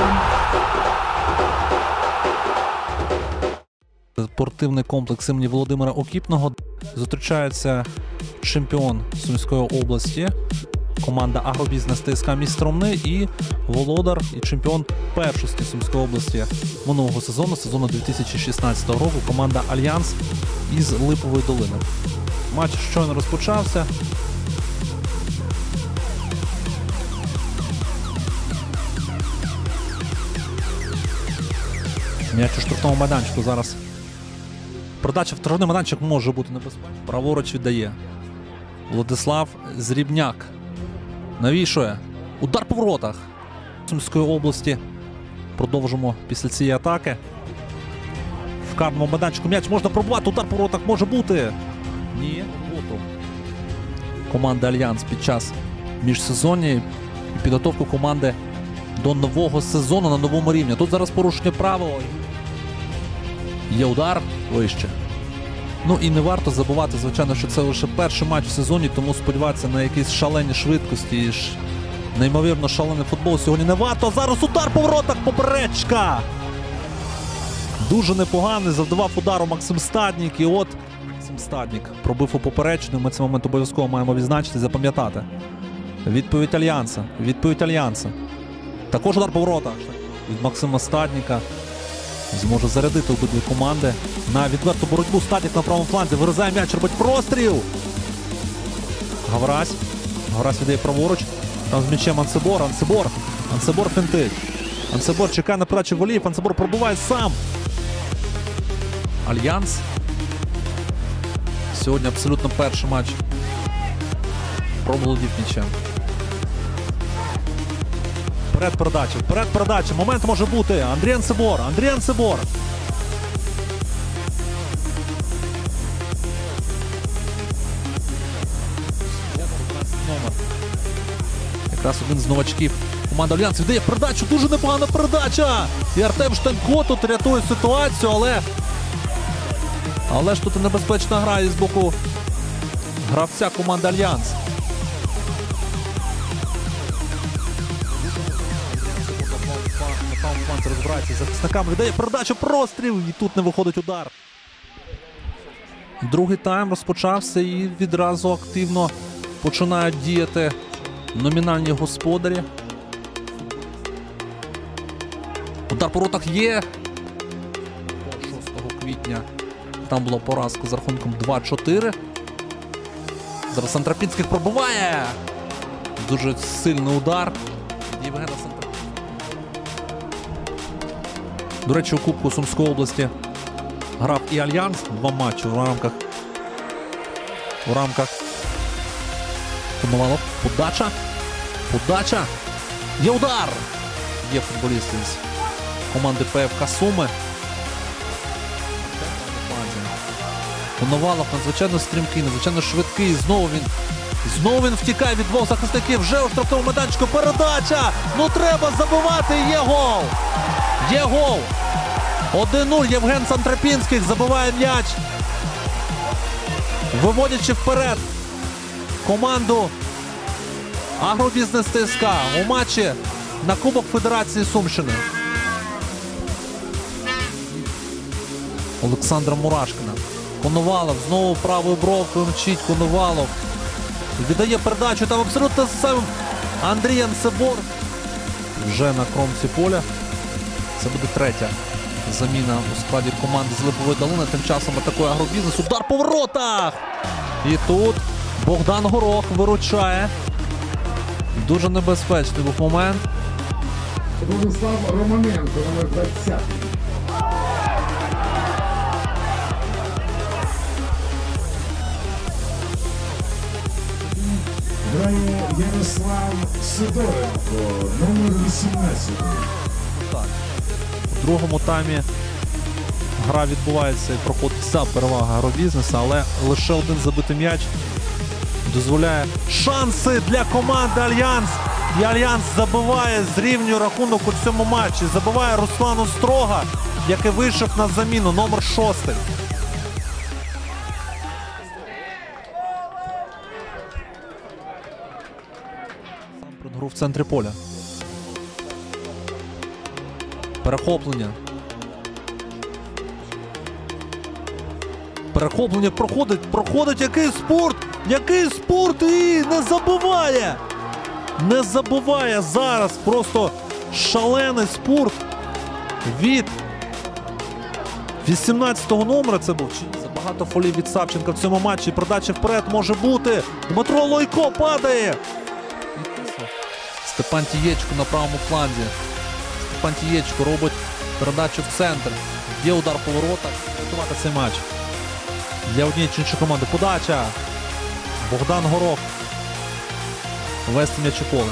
м'ячем. Спортивний комплекс імені Володимира Окіпного зустрічається чемпіон Сумської області, команда Агробізнес ТСК міст Ромни і володар і чемпіон першості Сумської області минулого сезону, сезону 2016 року, команда Альянс із Липової долини. Матч щойно розпочався. М'яч у штрафному майданчику зараз. Продача в штрафний майданчик може бути небезпечна. Праворуч віддає. Владислав Зрібняк. Навішує. Удар по воротах Сумської області. Продовжимо після цієї атаки. В карному майданчику м'яч можна пробувати. Удар по воротах може бути. Ні. Роботу. Команда Альянс під час міжсезоння і підготовку команди до нового сезону на новому рівні. Тут зараз порушення правил. Є удар вище. Ну і не варто забувати, звичайно, що це лише перший матч в сезоні, тому сподіватися на якісь шалені швидкості і ж неймовірно шалений футбол сьогодні не варто. Зараз удар по воротах поперечка. Дуже непоганий. Завдавав удару Максим Стаднік. І от Максим Стаднік пробив у поперечну. Ми цей момент обов'язково маємо відзначити запам'ятати. Відповідь Альянса. Відповідь Альянса. Також удар по воротах від Максима Стадніка. Зможе зарядити обидві команди на відверту боротьбу. Статік на правому фланзі. Вирізає м'яч, робить простріл. Гаврась. Гаврась віддає праворуч. Там з м'ячем Ансебор. Ансебор. Ансебор фінтить. Ансебор чекає на подачу голів. Ансебор пробуває сам. Альянс. Сьогодні абсолютно перший матч. Промолодів м'ячем. Вперед передача, вперед передача. Момент може бути. Андрій Ансебор. Андрій Ансебор. Номер. Якраз один з новачків. Команда Альянс віддає передачу. Дуже непогана передача. І Артем Штанько тут рятує ситуацію, але. Але ж тут небезпечна гра із боку гравця команди Альянс. Фланзі розбирається з захисниками. Віддає передачу, простріл. І тут не виходить удар. Другий тайм розпочався і відразу активно починають діяти номінальні господарі. Удар по ротах є. 6 квітня там була поразка з рахунком 2-4. Зараз Антрапінських пробиває. Дуже сильний удар. Євгена Сантрапінського. До речі, у Кубку Сумської області грав і Альянс два матчі в рамках. У рамках. Комувало. Подача. Подача. Є удар. Є футболісти з команди ПФК Суми. Коновалов надзвичайно стрімкий, надзвичайно швидкий. Знову він. Знову він втікає від двох захисників. Вже у штрафному майданчику. Передача! Ну треба забивати. Є гол! Є гол! 1-0. Євген Сантрапінський забиває м'яч. Виводячи вперед команду Агробізнес ТСК у матчі на Кубок Федерації Сумщини. Олександра Мурашкина. Коновалов знову правою бровкою мчить Коновалов. Віддає передачу там абсолютно сам Андрій Ансебор. Вже на кромці поля. Це буде третя заміна у складі команди з Липової долини. Тим часом атакує агробізнес. Удар по воротах! І тут Богдан Горох виручає. Дуже небезпечний був момент. Владислав Романенко, номер 20. Грає Ярослав Сидоренко, номер 18. Так. У другому таймі гра відбувається і проходить вся перевага агробізнесу, але лише один забитий м'яч дозволяє шанси для команди Альянс. І Альянс забиває зрівнює рахунок у цьому матчі. Забиває Руслану Строга, який вийшов на заміну номер шостий. Гру в центрі поля. Перехоплення. Перехоплення проходить, проходить який спорт! Який спорт і не забуває! Не забуває зараз просто шалений спорт від 18-го номера це був. Чи Забагато фолів від Савченка в цьому матчі. Продача вперед може бути. Дмитро Лойко падає. Степан Тієчко на правому фланзі. Степан Тієчко робить передачу в центр. Є удар по воротах. Рятувати цей матч. Для однієї чи іншої команди. Подача. Богдан Горох. Вести м'яч у поле.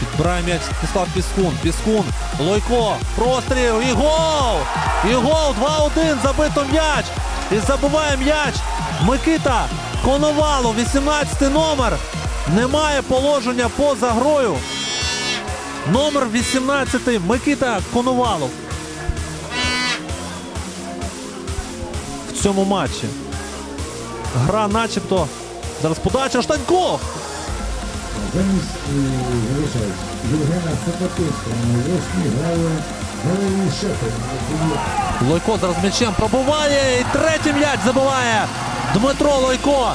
Підбирає м'яч Станіслав Піскун. Піскун. Лойко. Простріл. І гол! І гол. 2-1. Забито м'яч. І забуває м'яч. Микита Коновалов. 18 номер. Немає положення поза грою. Номер 18 Микита Коновалов. В цьому матчі. Гра начебто. Зараз подача Штанько. Замість е, Євгена на восьмій Валерій. Лойко зараз м'ячем пробуває і третій м'яч забиває Дмитро Лойко.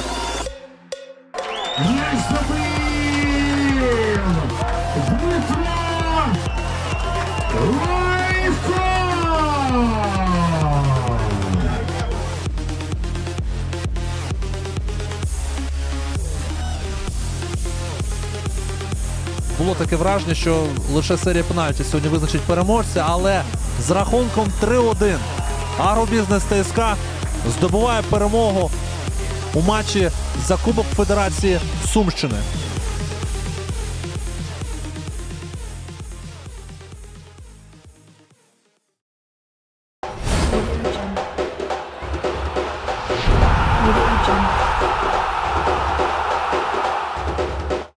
М'яч Було таке враження, що лише серія пенальті сьогодні визначить переможця, але з рахунком 3-1 Агробізнес ТСК здобуває перемогу у матчі за Кубок Федерації Сумщини.